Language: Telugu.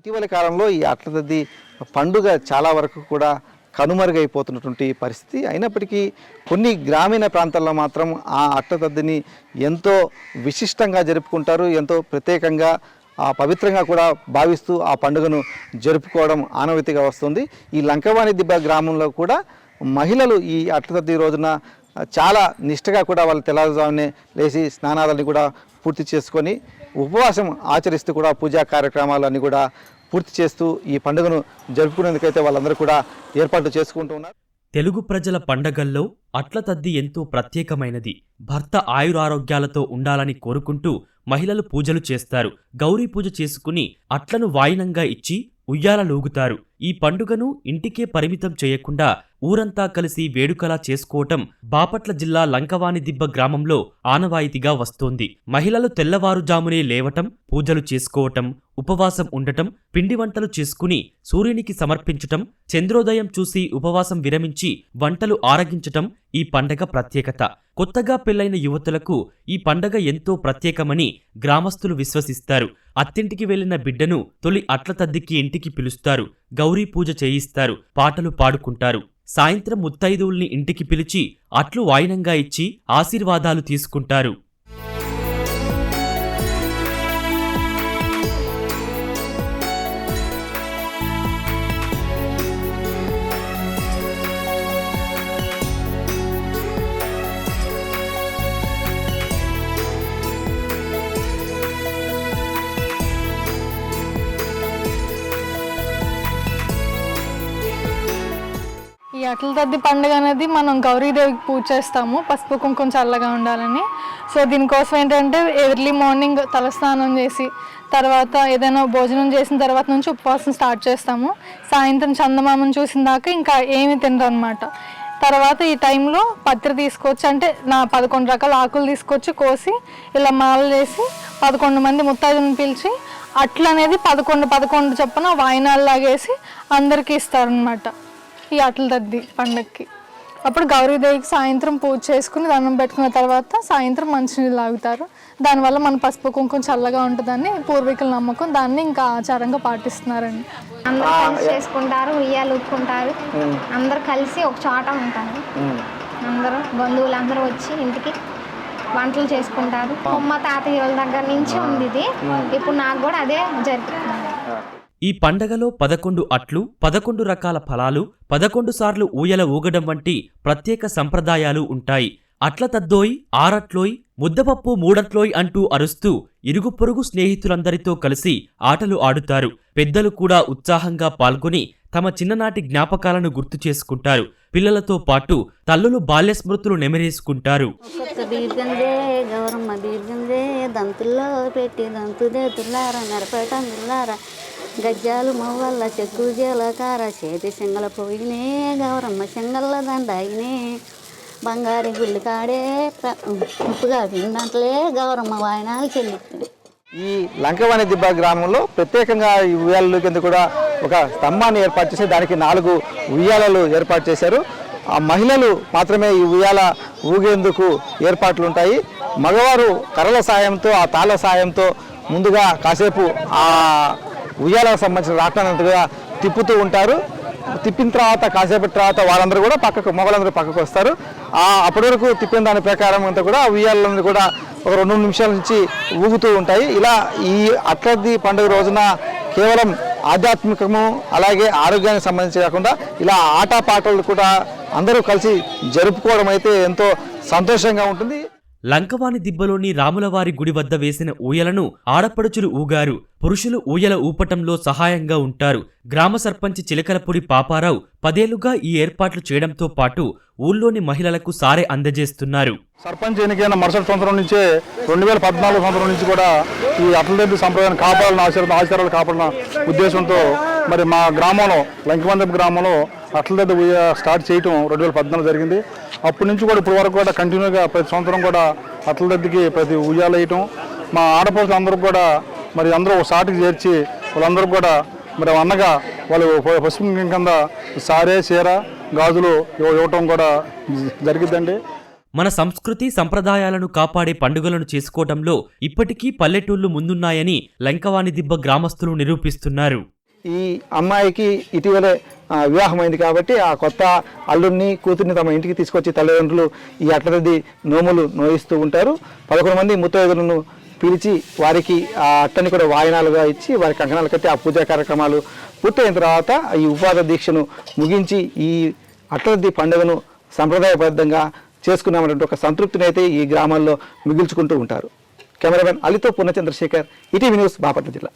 ఇటీవలి కాలంలో ఈ అట్లతద్ది పండుగ చాలా వరకు కూడా కనుమరుగైపోతున్నటువంటి పరిస్థితి. అయినప్పటికీ కొన్ని గ్రామీణ ప్రాంతాల్లో మాత్రం ఆ అట్టతద్దిని ఎంతో విశిష్టంగా జరుపుకుంటారు ఎంతో ప్రత్యేకంగా ఆ పవిత్రంగా కూడా భావిస్తూ ఆ పండుగను జరుపుకోవడం ఆనవతిగా వస్తుంది. ఈ లంకవాణి దిబ్బ గ్రామంలో కూడా మహిళలు ఈ అట్లతద్ది రోజున చాలా నిష్టగా కూడా వాళ్ళు తెల్లవారుజామునే లేచి స్నానాలని కూడా పూర్తి చేసుకొని ఉపవాసం ఆచరిస్తూ కూడా పూజా కార్యక్రమాలన్నీ కూడా పూర్తి చేస్తూ ఈ పండుగను జరుపుకునేందుకైతే వాళ్ళందరూ కూడా ఏర్పాట్లు చేసుకుంటూ ఉన్నారు. తెలుగు ప్రజల పండగల్లో అట్ల తద్ది ఎంతో ప్రత్యేకమైనది. భర్త ఆయురారోగ్యాలతో ఉండాలని కోరుకుంటూ మహిళలు పూజలు చేస్తారు. గౌరీ పూజ చేసుకుని అట్లను వాయినంగా ఇచ్చి ఉయ్యాల లూగుతారు. ఈ పండుగను ఇంటికే పరిమితం చేయకుండా ఊరంతా కలిసి వేడుకలా చేసుకోవటం బాపట్ల జిల్లా లంకవాణిదిబ్బ గ్రామంలో ఆనవాయితీగా వస్తోంది. మహిళలు తెల్లవారుజామునే లేవటం పూజలు చేసుకోవటం ఉపవాసం ఉండటం పిండి వంటలు చేసుకుని సూర్యునికి సమర్పించటం చంద్రోదయం చూసి ఉపవాసం విరమించి వంటలు ఆరగించటం ఈ పండగ ప్రత్యేకత. కొత్తగా పెళ్ళైన యువతులకు ఈ పండగ ఎంతో ప్రత్యేకమని గ్రామస్తులు విశ్వసిస్తారు. అత్తింటికి వెళ్ళిన బిడ్డను తొలి అట్ల తద్దికి ఇంటికి పిలుస్తారు. గౌరీ పూజ చేయిస్తారు పాటలు పాడుకుంటారు. సాయంత్రం ముత్తైదువుల్ని ఇంటికి పిలిచి అట్లు వాయినంగా ఇచ్చి ఆశీర్వాదాలు తీసుకుంటారు. అట్ల తద్ది పండుగ అనేది మనం గౌరీదేవికి పూజ చేస్తాము పసుపు కుంకుమ చల్లగా ఉండాలని. సో దీనికోసం ఏంటంటే ఎర్లీ మార్నింగ్ తలస్నానం చేసి తర్వాత ఏదైనా భోజనం చేసిన తర్వాత నుంచి ఉపవాసం స్టార్ట్ చేస్తాము. సాయంత్రం చందమామను చూసిన దాకా ఇంకా ఏమి తినరు అనమాట తర్వాత ఈ టైంలో పత్రి తీసుకొచ్చి అంటే నా పదకొండు రకాల ఆకులు తీసుకొచ్చి కోసి ఇలా మాలలు చేసి పదకొండు మంది ముత్తైదులను పిలిచి అట్లనేది పదకొండు పదకొండు చొప్పున వాయినాలు లాగేసి అందరికీ ఇస్తారనమాట ఈ అట్ల తద్ది పండక్కి. అప్పుడు గౌరీదేవికి సాయంత్రం పూజ చేసుకుని దండం పెట్టుకున్న తర్వాత సాయంత్రం మంచినీళ్ళు తాగుతారు. దానివల్ల మన పసుపు కుంకుమ చల్లగా ఉంటుందని పూర్వీకుల నమ్మకం. దాన్ని ఇంకా ఆచారంగా పాటిస్తున్నారండి. అందరూ కలిసి చేసుకుంటారు ఉయ్యాలు ఊపుకుంటారు. అందరూ కలిసి ఒక చోట ఉంటారు. అందరూ బంధువులు అందరూ వచ్చి ఇంటికి వంటలు చేసుకుంటారు. అమ్మ తాతయ్య వాళ్ళ దగ్గర నుంచి ఉంది ఇది. ఇప్పుడు నాకు కూడా అదే జరుగుతుంది. ఈ పండగలో పదకొండు అట్లు పదకొండు రకాల ఫలాలు పదకొండు సార్లు ఊయల ఊగడం వంటి ప్రత్యేక సంప్రదాయాలు ఉంటాయి. అట్ల తద్దోయ్ ఆరట్లోయ్ ముద్దపప్పు మూడట్లోయ్ అంటూ అరుస్తూ ఇరుగు పొరుగు స్నేహితులందరితో కలిసి ఆటలు ఆడుతారు. పెద్దలు కూడా ఉత్సాహంగా పాల్గొని తమ చిన్ననాటి జ్ఞాపకాలను గుర్తు చేసుకుంటారు. పిల్లలతో పాటు తల్లులు బాల్య స్మృతులు నెమరేసుకుంటారు గౌరమ్మ దంతుల్లో పెట్టి దంతు గజ్జాలు మొవ్వల్ల చెక్కు జీలకార చేతి సింగల పోయినే గౌరమ్మ సింగల్ల దండాయినే. బంగారు గుళ్ళు కాడే ఉప్పుగా విన్నట్లే గౌరమ్మ వాయనాలు చెల్లిస్తుంది ఈ లంకవాణి దిబ్బ గ్రామంలో ప్రత్యేకంగా ఈ ఉయ్యాలల కింద కూడా ఒక స్తంభాన్ని ఏర్పాటు చేసి దానికి నాలుగు ఉయ్యాలలు ఏర్పాటు చేశారు. ఆ మహిళలు మాత్రమే ఈ ఉయ్యాల ఊగేందుకు ఏర్పాట్లు ఉంటాయి. మగవారు కర్రల సాయంతో ఆ తాళ సాయంతో ముందుగా కాసేపు ఆ ఉయ్యాలకు సంబంధించిన రాట్నంతగా తిప్పుతూ ఉంటారు. తిప్పిన తర్వాత కాసేపటి తర్వాత వాళ్ళందరూ కూడా పక్కకు మొగలందరూ పక్కకు వస్తారు. అప్పటి వరకు తిప్పిన దాని ప్రకారం అంతా కూడా ఉయ్యాలన్నీ కూడా ఒక రెండు నిమిషాల నుంచి ఊగుతూ ఉంటాయి. ఇలా ఈ అట్లది పండుగ రోజున కేవలం ఆధ్యాత్మికము అలాగే ఆరోగ్యానికి సంబంధించి కాకుండా ఇలా ఆటపాటలు కూడా అందరూ కలిసి జరుపుకోవడం అయితే ఎంతో సంతోషంగా ఉంటుంది. లంకవాణి దిబ్బలోని రాములవారి గుడి వద్ద వేసిన ఊయలను ఆడపడుచులు ఊగారు. పురుషులు ఊయల ఊపటంలో సహాయంగా ఉంటారు. గ్రామ సర్పంచ్ చిలకలపూడి పాపారావు పదేళ్ళుగా ఈ ఏర్పాట్లు చేయడంతో పాటు ఊళ్ళోని మహిళలకు సారే అందజేస్తున్నారు. సర్పంచ్ ఎన్నికైన మరుసటి సంవత్సరం నుంచే రెండు వేల పద్నాలుగు సంవత్సరం నుంచి కూడా ఈ అట్లదెబ్బి సంప్రదాయాన్ని కాపాడాలని ఆచారం ఆచారాలు కాపాడిన ఉద్దేశంతో మరి మా గ్రామంలో లంకిమందపు గ్రామంలో అట్లదెబ్బ స్టార్ట్ చేయటం రెండు వేల పద్నాలుగు జరిగింది. అప్పటి నుంచి కూడా ఇప్పటి వరకు కూడా కంటిన్యూగా ప్రతి సంవత్సరం కూడా అట్లదెబ్బకి ప్రతి ఉయ్యాలు వేయటం. మా ఆడపడుచులు అందరూ కూడా మరి అందరూ ఒక సాటికి చేర్చి వాళ్ళందరూ కూడా మరి అన్నగా వాళ్ళు పసుపు కింద సారే చీర గాజులు ఇవ్వటం కూడా జరిగిద్దండి. మన సంస్కృతి సంప్రదాయాలను కాపాడే పండుగలను చేసుకోవడంలో ఇప్పటికీ పల్లెటూళ్ళు ముందున్నాయని లంకవాణి దిబ్బ గ్రామస్తులు నిరూపిస్తున్నారు. ఈ అమ్మాయికి ఇటీవలే వివాహమైంది కాబట్టి ఆ కొత్త అల్లుడిని కూతుర్ని తమ ఇంటికి తీసుకొచ్చి తల్లిదండ్రులు ఈ అట్లది నోములు నోయిస్తూ ఉంటారు. పదకొండు మంది ముత్తైదులను పిలిచి వారికి ఆ అట్టని కూడా వాయినాలుగా ఇచ్చి వారి కంకణాలు కట్టి ఆ పూజా కార్యక్రమాలు పూర్తయిన తర్వాత ఈ ఉపాధి దీక్షను ముగించి ఈ అట్లది పండుగను సంప్రదాయబద్ధంగా చేసుకున్నామన్నటువంటి ఒక సంతృప్తిని అయితే ఈ గ్రామాల్లో మిగిల్చుకుంటూ ఉంటారు. కెమెరామెన్ అలితో పూర్ణచంద్రశేఖర్ ఈటీవీ న్యూస్ బాపట్ల జిల్లా.